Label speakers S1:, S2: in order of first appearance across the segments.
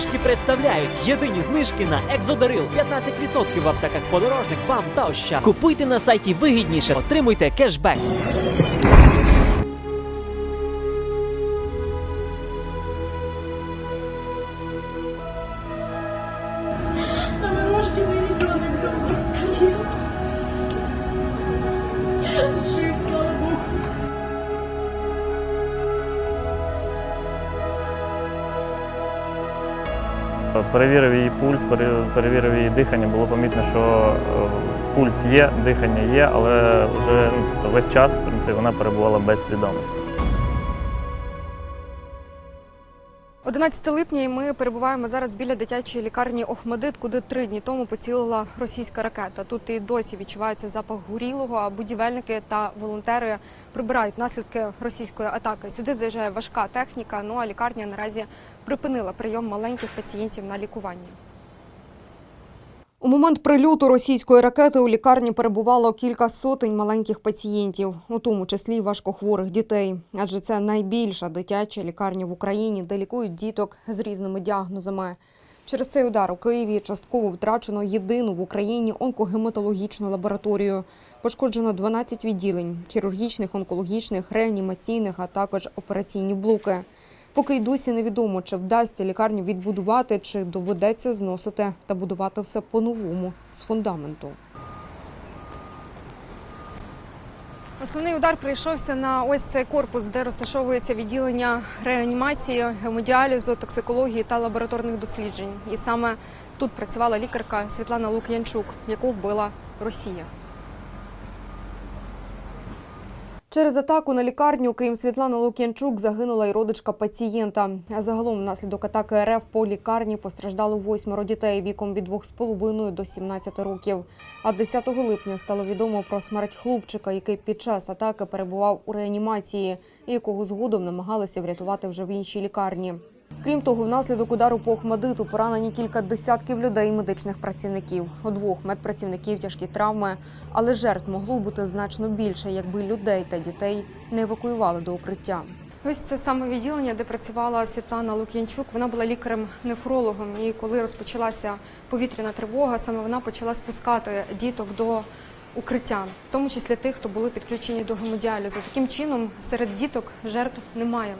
S1: знижки представляють єдині знижки на Екзодарил. 15% в аптеках подорожник, бам та ощад. Купуйте на сайті вигідніше, отримуйте кешбек.
S2: Перевірив її пульс, пере- перевірив її дихання. Було помітно, що е, пульс є, дихання є, але вже ну, тобто весь час в принципі, вона перебувала без свідомості.
S3: 11 липня і ми перебуваємо зараз біля дитячої лікарні Охмадит, куди три дні тому поцілила російська ракета. Тут і досі відчувається запах горілого, а будівельники та волонтери прибирають наслідки російської атаки. Сюди заїжджає важка техніка. Ну а лікарня наразі припинила прийом маленьких пацієнтів на лікування. У момент прильоту російської ракети у лікарні перебувало кілька сотень маленьких пацієнтів, у тому числі важкохворих дітей. Адже це найбільша дитяча лікарня в Україні, де лікують діток з різними діагнозами. Через цей удар у Києві частково втрачено єдину в Україні онкогематологічну лабораторію. Пошкоджено 12 відділень хірургічних, онкологічних, реанімаційних, а також операційні блоки. Поки й досі невідомо, чи вдасться лікарню відбудувати, чи доведеться зносити та будувати все по-новому з фундаменту. Основний удар прийшовся на ось цей корпус, де розташовується відділення реанімації, гемодіалізу, токсикології та лабораторних досліджень. І саме тут працювала лікарка Світлана Лук'янчук, яку вбила Росія. Через атаку на лікарню, крім Світлани Лук'янчук, загинула й родичка пацієнта. Загалом внаслідок атаки РФ по лікарні постраждало восьмеро дітей віком від 2,5 до 17 років. А 10 липня стало відомо про смерть хлопчика, який під час атаки перебував у реанімації, і якого згодом намагалися врятувати вже в іншій лікарні. Крім того, внаслідок удару по Охмадиту поранені кілька десятків людей і медичних працівників. У двох медпрацівників тяжкі травми, але жертв могло бути значно більше, якби людей та дітей не евакуювали до укриття. Ось це саме відділення, де працювала Світлана Лук'янчук. Вона була лікарем-нефрологом. І коли розпочалася повітряна тривога, саме вона почала спускати діток до укриття, в тому числі тих, хто були підключені до гемодіалізу. Таким чином, серед діток жертв немає.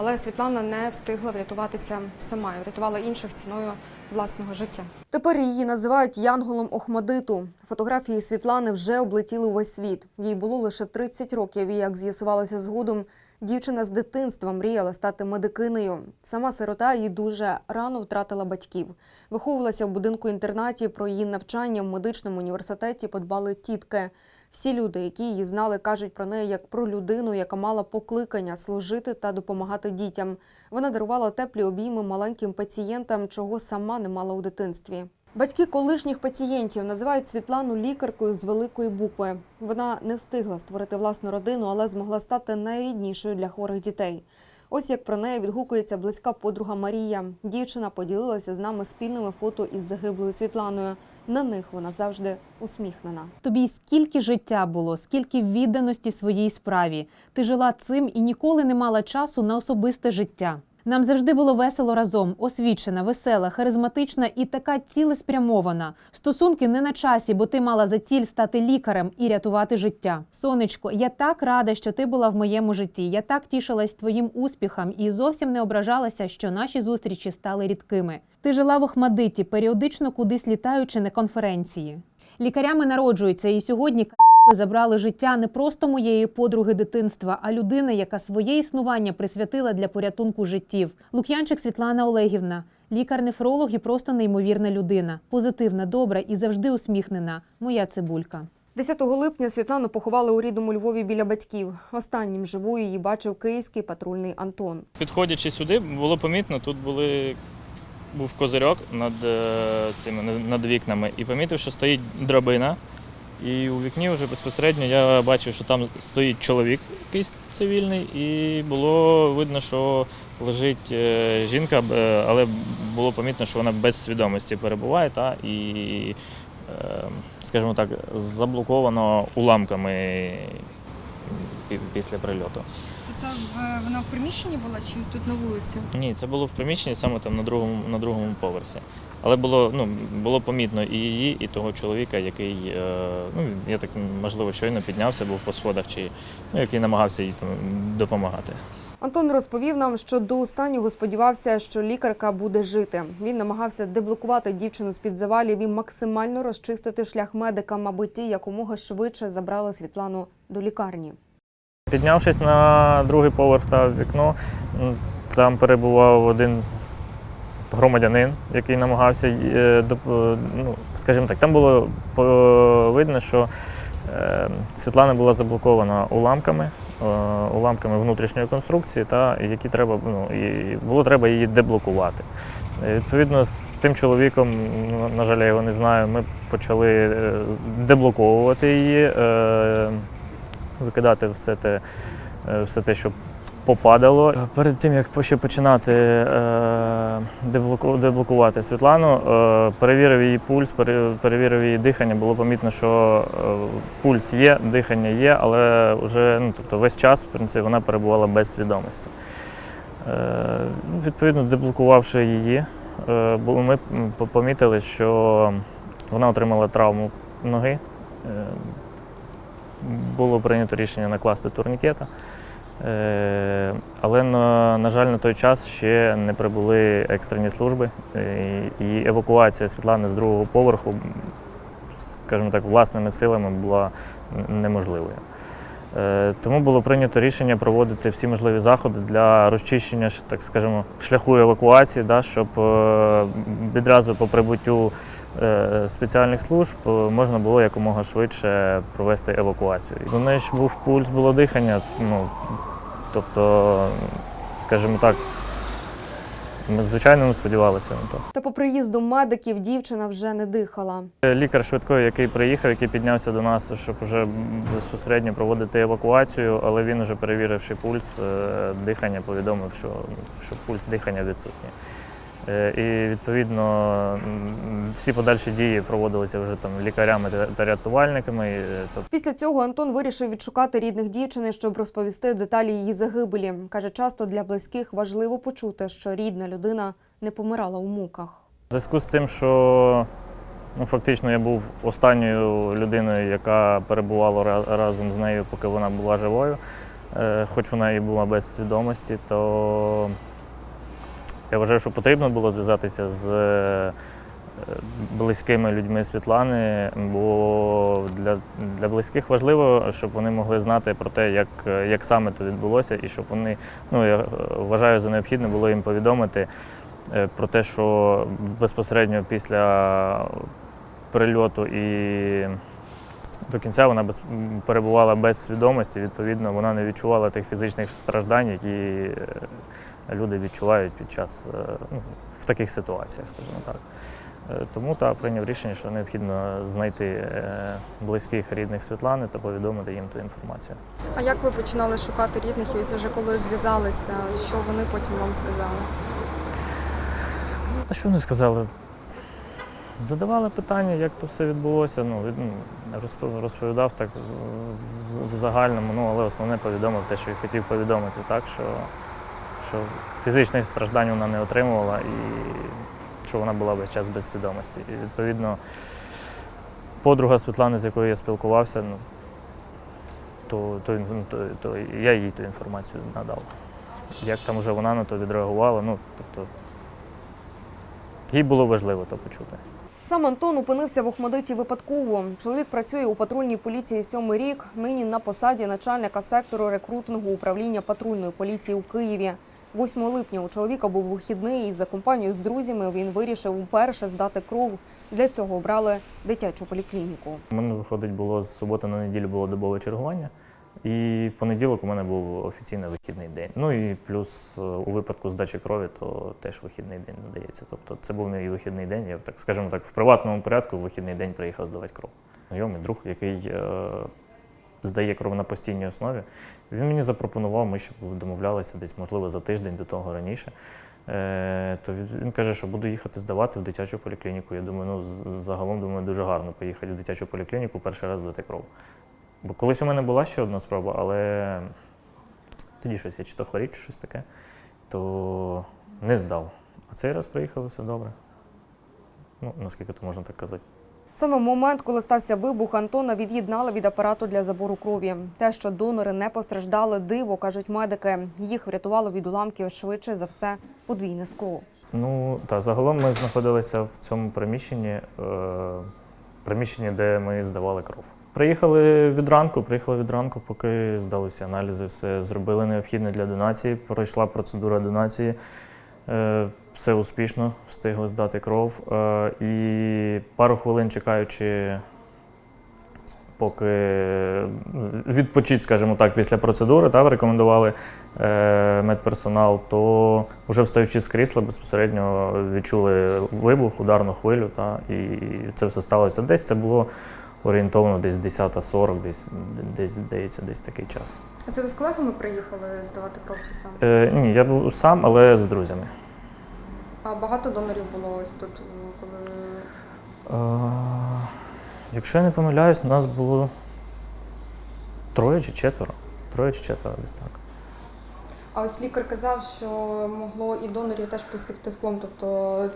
S3: Але Світлана не встигла врятуватися сама і врятувала інших ціною власного життя. Тепер її називають Янголом Охмадиту. Фотографії Світлани вже облетіли увесь світ. Їй було лише 30 років. І як з'ясувалося згодом, дівчина з дитинства мріяла стати медикинею. Сама сирота її дуже рано втратила батьків. Виховувалася в будинку інтернаті. Про її навчання в медичному університеті подбали тітки. Всі люди, які її знали, кажуть про неї як про людину, яка мала покликання служити та допомагати дітям. Вона дарувала теплі обійми маленьким пацієнтам, чого сама не мала у дитинстві. Батьки колишніх пацієнтів називають Світлану лікаркою з великої букви. Вона не встигла створити власну родину, але змогла стати найріднішою для хворих дітей. Ось як про неї відгукується близька подруга Марія. Дівчина поділилася з нами спільними фото із загиблою Світланою. На них вона завжди усміхнена.
S4: Тобі скільки життя було, скільки відданості своїй справі. Ти жила цим і ніколи не мала часу на особисте життя. Нам завжди було весело разом, освічена, весела, харизматична і така цілеспрямована. Стосунки не на часі, бо ти мала за ціль стати лікарем і рятувати життя. Сонечко, я так рада, що ти була в моєму житті. Я так тішилась твоїм успіхам і зовсім не ображалася, що наші зустрічі стали рідкими. Ти жила в Охмадиті, періодично кудись літаючи на конференції. Лікарями народжуються, і сьогодні к***ли забрали життя не просто моєї подруги дитинства, а людини, яка своє існування присвятила для порятунку життів. Лук'янчик Світлана Олегівна, лікар-нефролог і просто неймовірна людина, позитивна, добра і завжди усміхнена. Моя цибулька.
S3: 10 липня Світлану поховали у рідному Львові біля батьків. Останнім живою її бачив київський патрульний Антон.
S2: Підходячи сюди, було помітно, тут були, був козирьок над, е, цими, над- над вікнами, і помітив, що стоїть драбина. І у вікні вже безпосередньо я бачив, що там стоїть чоловік якийсь цивільний, і було видно, що лежить е, жінка, е, але було помітно, що вона без свідомості перебуває, та, і, е, скажімо так, заблоковано уламками після прильоту.
S5: Це вона в приміщенні була чи тут на вулиці?
S2: Ні, це було в приміщенні саме там на другому, на другому поверсі. Але було, ну, було помітно і її, і того чоловіка, який, е, ну, я так можливо, щойно піднявся, був по сходах, чи ну, який намагався їй там допомагати.
S3: Антон розповів нам, що до останнього сподівався, що лікарка буде жити. Він намагався деблокувати дівчину з під завалів і максимально розчистити шлях медикам, аби ті якомога швидше забрали Світлану до лікарні.
S2: Піднявшись на другий поверх та вікно, там перебував один з- громадянин, який намагався, е, ну, скажімо так, там було видно, що е, Світлана була заблокована уламками, е, уламками внутрішньої конструкції, та які треба, ну, і було треба її деблокувати. Е, Відповідно, з тим чоловіком, ну, на жаль, я його не знаю, ми почали е, деблоковувати її. е, викидати все те, е, все те, що попадало. Перед тим, як ще починати е, деблокувати Світлану, е, перевірив її пульс, перевірив її дихання. Було помітно, що е, пульс є, дихання є, але вже ну, тобто весь час в принципі, вона перебувала без свідомості. Е, ну, Відповідно, деблокувавши її, е, ми помітили, що вона отримала травму ноги. Е, було прийнято рішення накласти турнікета. Е, Але, на, жаль, на той час ще не прибули екстрені служби, е, і евакуація Світлани з другого поверху, скажімо так, власними силами була неможливою. Е, Тому було прийнято рішення проводити всі можливі заходи для розчищення, так скажімо, шляху евакуації, да, щоб е, відразу по прибуттю е, спеціальних служб можна було якомога швидше провести евакуацію. У неї ж був пульс, було дихання. Ну, тобто, скажімо так, ми звичайно не сподівалися на то.
S3: Та по приїзду медиків дівчина вже не дихала.
S2: Лікар швидкої, який приїхав, який піднявся до нас, щоб вже безпосередньо проводити евакуацію, але він вже перевіривши пульс, е, дихання, повідомив, що, що пульс дихання відсутній. Е, І відповідно всі подальші дії проводилися вже там лікарями та- рятувальниками. е,
S3: Після цього Антон вирішив відшукати рідних дівчини, щоб розповісти деталі її загибелі. Каже, часто для близьких важливо почути, що рідна людина не помирала у муках.
S2: В зв'язку з тим, що ну, фактично я був останньою людиною, яка перебувала разом з нею, поки вона була живою, е, хоч вона і була без свідомості, то я вважаю, що потрібно було зв'язатися з е, близькими людьми Світлани, бо для, для близьких важливо, щоб вони могли знати про те, як, як саме то відбулося, і щоб вони, ну я вважаю за необхідне було їм повідомити е, про те, що безпосередньо після прильоту і до кінця вона без, перебувала без свідомості, відповідно, вона не відчувала тих фізичних страждань, які е, люди відчувають під час е, ну, в таких ситуаціях, скажімо так. Е, Тому та прийняв рішення, що необхідно знайти е, близьких рідних Світлани та повідомити їм ту інформацію.
S5: А як ви починали шукати рідних і ось вже коли зв'язалися, що вони потім вам сказали?
S2: Та що вони сказали? Задавали питання, як то все відбулося. Ну, від- ну, розпов- розповідав так в загальному, ну, але основне повідомив те, що я хотів повідомити, так, що, що фізичних страждань вона не отримувала і що вона була весь час без свідомості. І відповідно, подруга Світлани, з якою я спілкувався, ну, то, то, ну, то, то я їй ту інформацію надав. Як там вже вона на то відреагувала, ну, тобто, їй було важливо то почути.
S3: Сам Антон опинився в Охмадиті випадково. Чоловік працює у патрульній поліції сьомий рік. Нині на посаді начальника сектору рекрутингу управління патрульної поліції у Києві. 8 липня у чоловіка був вихідний і за компанію з друзями він вирішив уперше здати кров. Для цього обрали дитячу поліклініку.
S2: У мене виходить було з суботи на неділю було добове чергування. І в понеділок у мене був офіційний вихідний день. Ну і плюс е, у випадку здачі крові, то теж вихідний день надається. Тобто це був мій вихідний день. Я так скажімо так, в приватному порядку в вихідний день приїхав здавати кров. Знайомий друг, який е, здає кров на постійній основі. Він мені запропонував, ми ще домовлялися десь, можливо, за тиждень до того раніше. Е, то він- каже, що буду їхати здавати в дитячу поліклініку. Я думаю, ну загалом думаю, дуже гарно поїхати в дитячу поліклініку перший раз здати кров. Бо колись у мене була ще одна спроба, але Тоді щось я чи то хворів, чи щось таке, то не здав. А цей раз приїхали, все добре. Ну, наскільки то можна так казати.
S3: Саме в момент, коли стався вибух, Антона від'єднали від апарату для забору крові. Те, що донори не постраждали, диво кажуть медики. Їх врятувало від уламків швидше за все подвійне скло.
S2: Ну, та загалом ми знаходилися в цьому приміщенні, е, приміщенні, де ми здавали кров. Приїхали від ранку, приїхали від ранку, поки здали всі аналізи, все зробили необхідне для донації. Пройшла процедура донації. Е, Все успішно, встигли здати кров. Е, І пару хвилин чекаючи, поки відпочить, скажімо так, після процедури, та, рекомендували е, медперсонал, то вже встаючи з крісла, безпосередньо відчули вибух, ударну хвилю. Та, і це все сталося. Десь це було орієнтовно десь 10.40, десь, десь здається, десь такий час.
S5: А це ви з колегами приїхали здавати кров чи сам?
S2: Е, ні, я був сам, але з друзями.
S5: А багато донорів було ось тут, коли
S2: Е, якщо я не помиляюсь, у нас було троє чи четверо. Троє чи четверо десь так.
S5: А ось лікар казав, що могло і донорів теж посікти склом. Тобто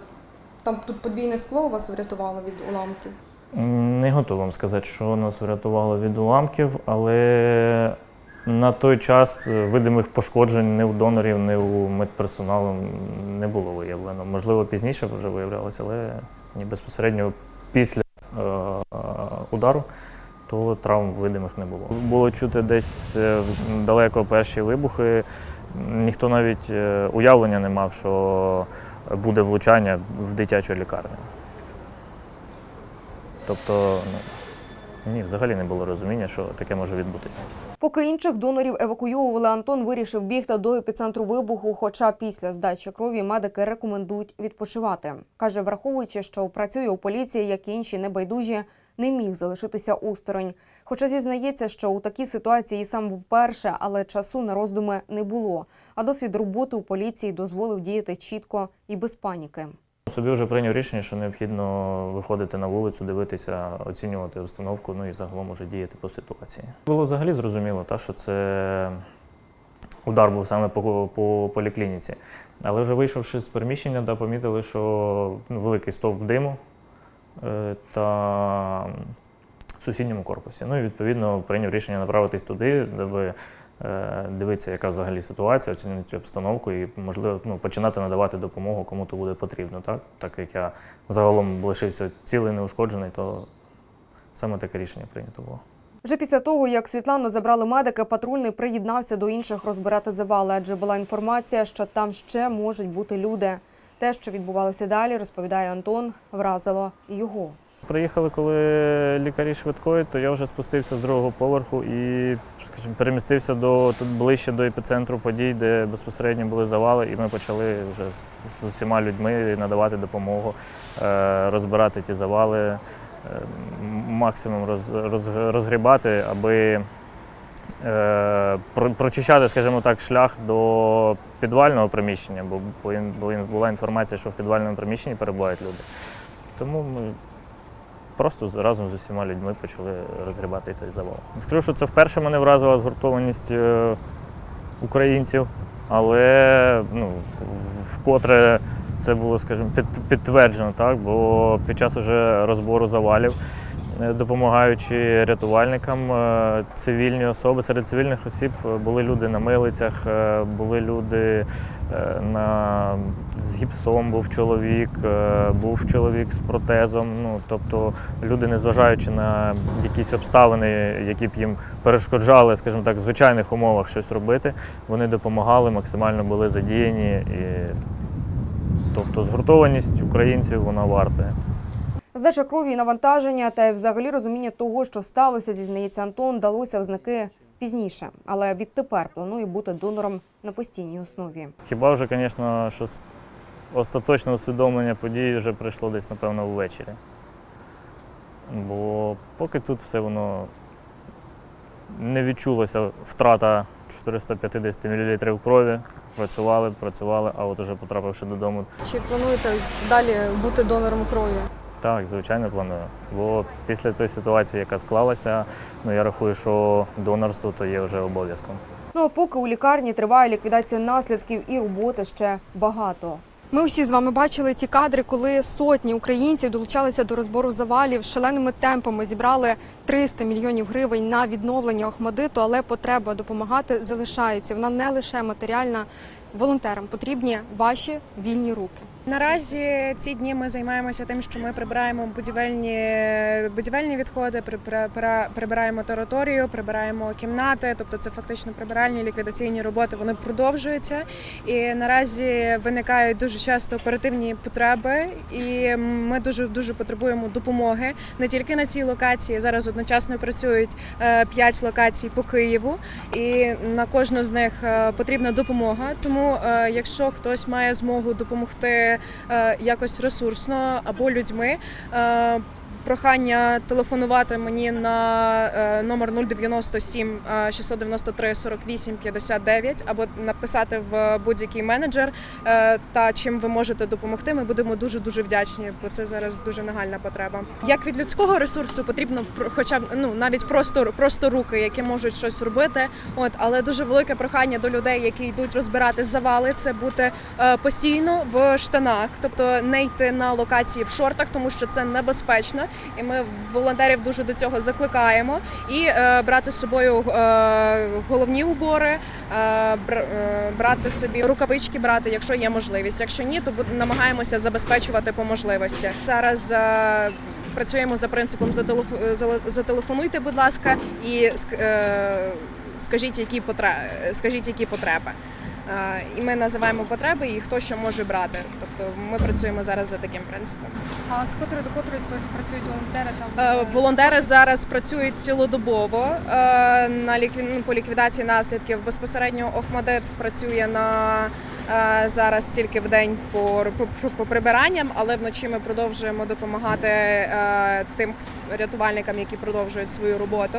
S5: там тут подвійне скло у вас врятувало від уламків.
S2: Не готовий вам сказати, що нас врятувало від уламків, але на той час е, видимих пошкоджень ні у донорів, ні у медперсоналу не було виявлено. Можливо, пізніше вже виявлялося, але ні, безпосередньо після е, удару то травм видимих не було. Було чути десь е, далеко перші вибухи. Ніхто навіть уявлення не мав, що буде влучання в дитячу лікарню. Тобто, ну, ні, взагалі не було розуміння, що таке може відбутися.
S3: Поки інших донорів евакуйовували, Антон вирішив бігти до епіцентру вибуху. Хоча після здачі крові медики рекомендують відпочивати. каже, враховуючи, що працює у поліції, як і інші небайдужі, не міг залишитися осторонь. Хоча зізнається, що у такій ситуації сам вперше, але часу на роздуми не було. А досвід роботи у поліції дозволив діяти чітко і без паніки.
S2: Собі вже прийняв рішення, що необхідно виходити на вулицю, дивитися, оцінювати обстановку, ну і загалом уже діяти по ситуації. Було взагалі зрозуміло, та, що це удар був саме по, по поліклініці. Але вже вийшовши з приміщення, да, помітили, що ну, великий стовп диму е, та в сусідньому корпусі. Ну і відповідно прийняв рішення направитись туди, де е, дивитися, яка взагалі ситуація, оцінити обстановку і, можливо, ну, починати надавати допомогу кому то буде потрібно. Так? так як я загалом лишився цілий, неушкоджений, то саме таке рішення прийнято було.
S3: Вже після того, як Світлану забрали медики, патрульний приєднався до інших розбирати завали, адже була інформація, що там ще можуть бути люди. Те, що відбувалося далі, розповідає Антон, вразило його.
S2: Приїхали, коли лікарі швидкої, то я вже спустився з другого поверху і, скажімо, перемістився до тут ближче до епіцентру подій, де безпосередньо були завали, і ми почали вже з, усіма людьми надавати допомогу, е, розбирати ті завали, е, максимум роз, роз, розгрібати, аби е, про- прочищати, скажімо так, шлях до підвального приміщення, бо була інформація, що в підвальному приміщенні перебувають люди. Тому ми просто разом з усіма людьми почали розгрібати той завал. Скажу, що це вперше мене вразила згуртованість е, українців, але ну, вкотре це було, скажімо, під, підтверджено, так? бо під час уже розбору завалів, допомагаючи рятувальникам, е, цивільні особи, серед цивільних осіб е, були люди на милицях, е, були люди е, на, з гіпсом, був чоловік, е, був чоловік з протезом. Ну, тобто люди, незважаючи на якісь обставини, які б їм перешкоджали, скажімо так, в звичайних умовах щось робити, вони допомагали, максимально були задіяні. І, тобто згуртованість українців вона варта.
S3: Здача крові і навантаження та й взагалі розуміння того, що сталося, зізнається Антон, далося в знаки пізніше, але відтепер планує бути донором на постійній основі.
S2: Хіба вже, звісно, що остаточне усвідомлення подій вже прийшло десь, напевно, ввечері. Бо поки тут все воно не відчулося втрата 450 мл крові. Працювали, працювали, а от уже потрапивши додому,
S5: Чи плануєте далі бути донором крові?
S2: Так, звичайно, планую. Бо після тої ситуації, яка склалася, ну я рахую, що донорство то є вже обов'язком.
S3: Ну а поки у лікарні триває ліквідація наслідків і роботи ще багато.
S5: Ми усі з вами бачили ті кадри, коли сотні українців долучалися до розбору завалів шаленими темпами. Зібрали 300 мільйонів гривень на відновлення Охмадиту, але потреба допомагати залишається. Вона не лише матеріальна. Волонтерам потрібні ваші вільні руки.
S6: Наразі ці дні ми займаємося тим, що ми прибираємо будівельні будівельні відходи, при- при- при- прибираємо територію, прибираємо кімнати. Тобто це фактично прибиральні ліквідаційні роботи. Вони продовжуються. І наразі виникають дуже часто оперативні потреби, і ми дуже дуже потребуємо допомоги не тільки на цій локації. Зараз одночасно працюють е, п'ять локацій по Києву, і на кожну з них е, потрібна допомога. Тому, е, якщо хтось має змогу допомогти якось ресурсно або людьми. Прохання телефонувати мені на е, номер 097 е, 693 48 59 або написати в будь-який менеджер е, та чим ви можете допомогти. Ми будемо дуже дуже вдячні, бо це зараз дуже нагальна потреба. Як від людського ресурсу потрібно хоча б ну навіть просто просто руки, які можуть щось робити. От але дуже велике прохання до людей, які йдуть розбирати завали, це бути е, постійно в штанах, тобто не йти на локації в шортах, тому що це небезпечно. І ми волонтерів дуже до цього закликаємо. І е, брати з собою е, головні убори, е, брати собі рукавички, брати, якщо є можливість. Якщо ні, то намагаємося забезпечувати по можливості. Зараз працюємо за принципом «Зателеф- зателефонуйте, будь ласка, і ск- скажіть, які потреби, І ми називаємо потреби і хто що може брати. Тобто ми працюємо зараз за таким принципом.
S5: А з котрої до котрої працюють волонтери там
S6: Е, Волонтери зараз працюють цілодобово е, на лікві... ну, по ліквідації наслідків. Безпосередньо Охмадит працює на зараз тільки в день по, по, по прибиранням, але вночі ми продовжуємо допомагати е, тим рятувальникам, які продовжують свою роботу.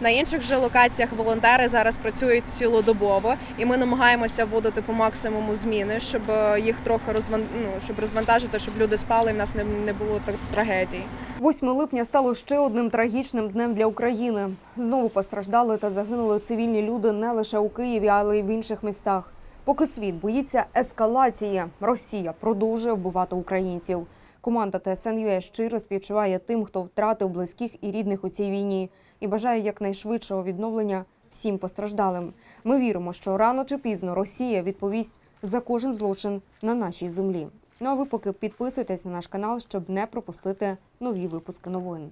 S6: На інших же локаціях волонтери зараз працюють цілодобово, і ми намагаємося вводити по максимуму зміни, щоб е, їх трохи розван... ну, щоб розвантажити, щоб люди спали, і в нас не, не було так трагедій.
S3: 8 липня стало ще одним трагічним днем для України. Знову постраждали та загинули цивільні люди не лише у Києві, але й в інших містах. Поки світ боїться ескалації, Росія продовжує вбивати українців. Команда ТСНЮ щиро співчуває тим, хто втратив близьких і рідних у цій війні, і бажає якнайшвидшого відновлення всім постраждалим. Ми віримо, що рано чи пізно Росія відповість за кожен злочин на нашій землі. Ну а ви поки підписуйтесь на наш канал, щоб не пропустити нові випуски новин.